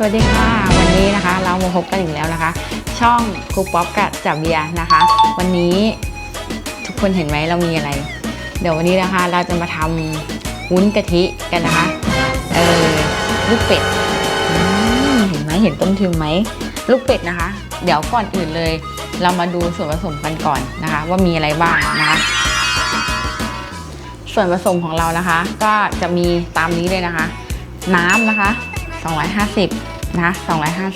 สวัสดีค่ะ วันนี้นะคะ เรามาพบกันอีกแล้วนะคะ ช่องครูป๊อปกับจับเบียนะคะ วันนี้ทุกคนเห็นไหมเรามีอะไร เดี๋ยววันนี้นะคะเราจะมาทำวุ้นกะทิกันนะคะเออลูกเป็ดเห็นไหมเห็นต้นทึงไหมลูกเป็ดนะคะ เดี๋ยวก่อนอื่นเลย เรามาดูส่วนผสมกันก่อนนะคะ ว่ามีอะไรบ้างนะคะส่วนผสมของเรานะคะ ก็จะมีตามนี้เลยนะคะ น้ำนะคะ 250 นะ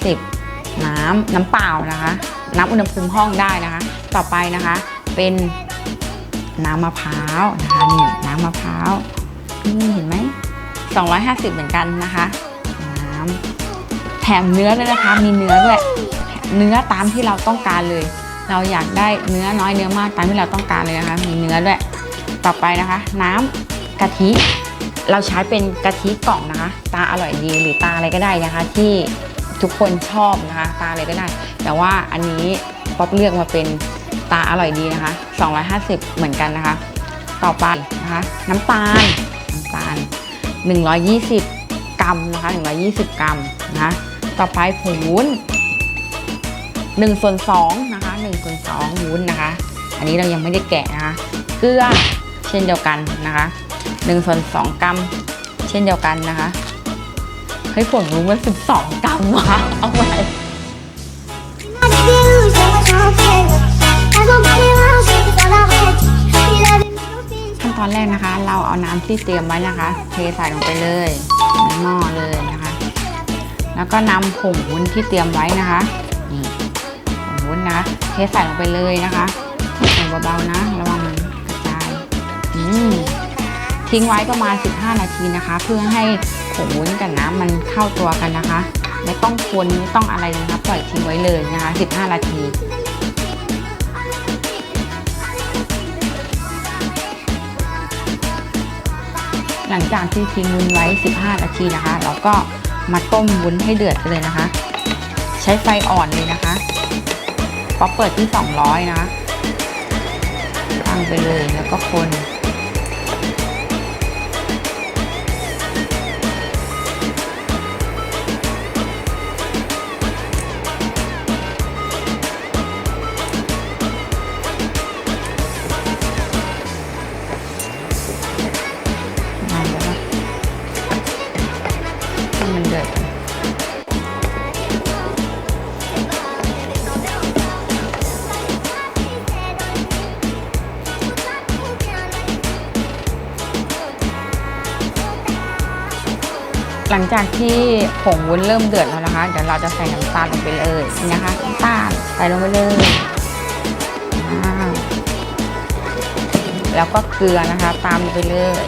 250 น้ำน้ำเปล่านะคะ น้ำอุณหภูมิห้องได้นะคะ ต่อไปนะคะเป็นน้ำมะพร้าวนะคะนี่น้ำมะพร้าวนี่เห็นไหม250 เหมือนกันนะคะน้ำแถมเนื้อด้วยนะคะ มีเนื้อด้วยเนื้อตามที่เราต้องการเลย เราอยากได้เนื้อน้อยเนื้อมากตามที่เราต้องการเลยนะคะ มีเนื้อด้วย ต่อไปนะคะ น้ำกะทิ เราใช้เป็นกะทิกล่องนะคะ ตาอร่อยดีหรือตาอะไรก็ได้นะคะ ที่ทุกคนชอบนะคะ ตาอะไรก็ได้ แต่ว่าอันนี้ป๊อปเลือกมาเป็นตาอร่อยดีนะคะ 250 เหมือนกันนะคะ ต่อไปนะคะ น้ำตาลน้ำตาล 120 กรัมนะคะ 120 กรัมนะคะต่อไปผงวุ้น1ส่วน2นะคะ1ส่วน2วุ้นนะคะ อันนี้เรายังไม่ได้แกะนะคะ เกลือเช่นเดียวกันนะคะ 1ส่วน2กรัมเช่นเดียวกันนะคะ เฮ้ยผงรู้ว่า12 กรัมวะเอาไว้ขั้นตอนแรกนะคะ เราเอาน้ำที่เตรียมไว้นะคะ เทใส่ลงไปเลยในหม้อเลยนะคะ แล้วก็นำผงวุ้นที่เตรียมไว้นะคะนี่ผงวุ้นนะคะเทใส่ลงไปเลยนะคะใส่เบาๆนะระวัง ทิ้งไว้ประมาณ 15 นาทีนะคะ เพื่อให้ผงวุ้นกับน้ำมันเข้าตัวกันนะคะ ไม่ต้องคนไม่ต้องอะไรนะคะปล่อยทิ้งไว้เลยนะคะ 15 นาทีหลังจากที่ทิ้งวุ้นไว้ 15 นาทีนะคะ เราก็มาต้มวุ้นให้เดือดเลยนะคะ ใช้ไฟอ่อนเลยนะคะป๊อปเปิดที่ 200 นะตั้งไปเลยแล้วก็คน หลังจากที่ผงวุ้นเริ่มเดือดแล้วนะคะ เดี๋ยวเราจะใส่น้ำตาลลงไปเลยนี่นะคะน้ำตาลใส่ลงไปเลยแล้วก็เกลือนะคะ ตามลงไปเลย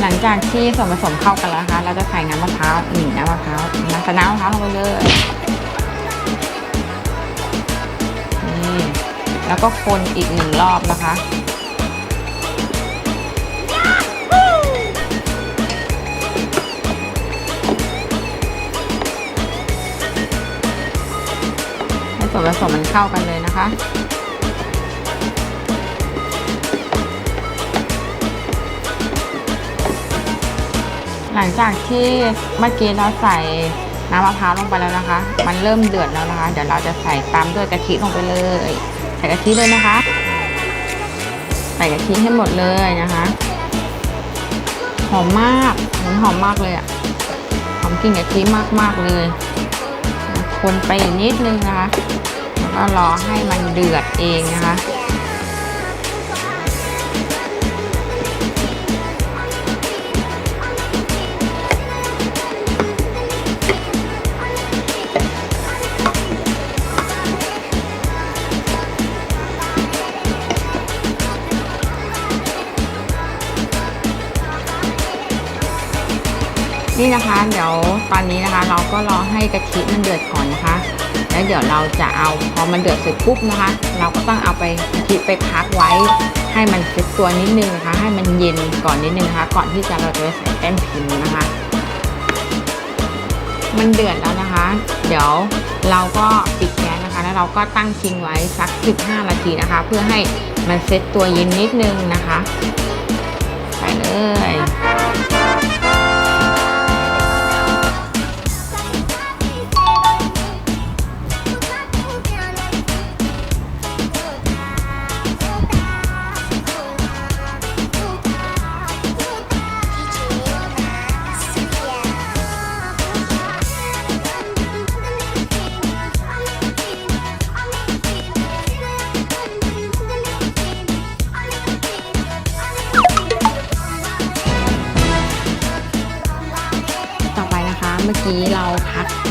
หลังจากที่ส่วนผสมเข้ากันแล้วนะคะ เราจะใส่น้ำมะพร้าวหนี่งน้ำมะพร้าวนะใส่น้ำมะพร้าวลงไปเลยนี่แล้วก็คนอีกหนึ่งรอบนะคะ วนผสมมันเข้ากันเลยนะคะ หลังจากที่เมื่อกี้เราใส่น้ำมะพร้าวลงไปแล้วนะคะ มันเริ่มเดือดแล้วนะคะ เดี๋ยวเราจะใส่ตามด้วยกะทิลงไปเลย ใส่กะทิเลยนะคะ ใส่กะทิให้หมดเลยนะคะ หอมมากหอมหอมมากเลยอะหอมกลิ่นกะทิมากมากๆเลย คนไปนิดนึงนะคะแล้วก็รอให้มันเดือดเองนะคะ นี่นะคะ เดี๋ยวตอนนี้นะคะเราก็รอให้กะทิมันเดือดก่อนนะคะ แล้วเดี๋ยวเราจะเอาพอมันเดือดเสร็จปุ๊บนะคะ เราก็ต้องเอาไปกะทิไปพักไว้ ให้มันเซ็ตตัวนิดนึงนะคะ ให้มันเย็นก่อนนิดนึงนะคะ ก่อนที่จะเราจะใส่แป้นพิมพ์นะคะ มันเดือดแล้วนะคะ เดี๋ยวเราก็ปิดแก๊สนะคะ แล้วเราก็ตั้งทิ้งไว้สัก 15 นาทีนะคะ เพื่อให้มันเซ็ตตัวเย็นนิดนึงนะคะ ไปเลย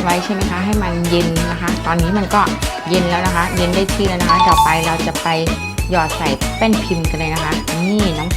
ไว้ใช่ไหมคะให้มันเย็นนะคะ ตอนนี้มันก็เย็นแล้วนะคะ เย็นได้ที่แล้วนะคะ ต่อไปเราจะไปหยอดใส่แป้นพิมพ์กันเลยนะคะ นี่น้อง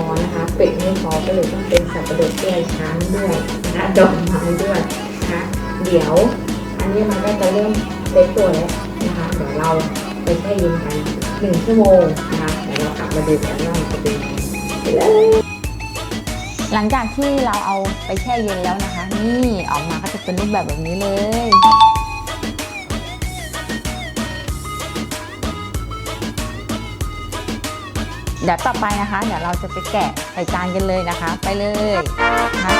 อนะคะเป็ดไม่พอก็เลยต้องเป็นสับปะรดแก้ช้างด้วยนะดอกไม้ด้วยนะคะเดี๋ยว อันนี้มันก็จะเริ่มเล็กตัวแล้วนะคะเดี๋ยวเราไปแช่เย็นกันหนึ่งชั่วโมงนะคะเดี๋ยวเรากลับมาดูกันว่ามันจะเป็นยังไงไปเลยหลังจากที่เราเอาไปแช่เย็นแล้วนะคะ นี่ออกมาก็จะเป็นรูปแบบแบบนี้เลย ดี๋ยวต่อไปนะคะ เดี๋ยวเราจะไปแกะใส่จานกันเลยนะคะ ไปเลยนะคะ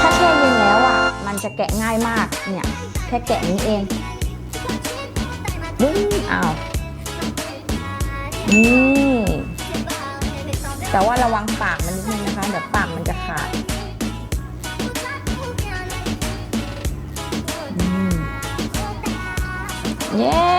ถ้าแช่เย็นแล้วอะ มันจะแกะง่ายมากเนี่ยแค่แกะนี้เองบึ้งอ้าวนี่แต่ว่าระวังปากมันนิดนึงนะคะ เดี๋ยวปากมันจะขาดเย้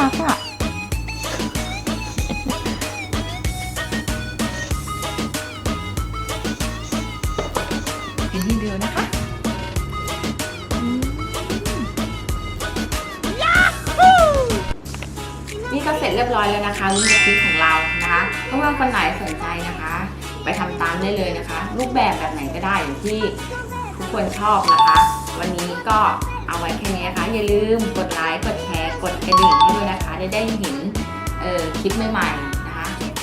รักอะ กินทีเดียวนะคะนี่ก็เสร็จเรียบร้อยแล้วนะคะลูกชิ้นของเรานะคะเพื่อนๆคนไหนสนใจนะคะ ไปทำตามได้เลยนะคะ รูปแบบแบบไหนก็ได้อย่างที่ทุกคนชอบนะคะ วันนี้ก็ เอาไว้แค่นี้นะคะ อย่าลืมกดไลค์ กดแชร์ กดกระดิ่งให้ด้วยนะคะ จะได้เห็นคลิปใหม่ๆ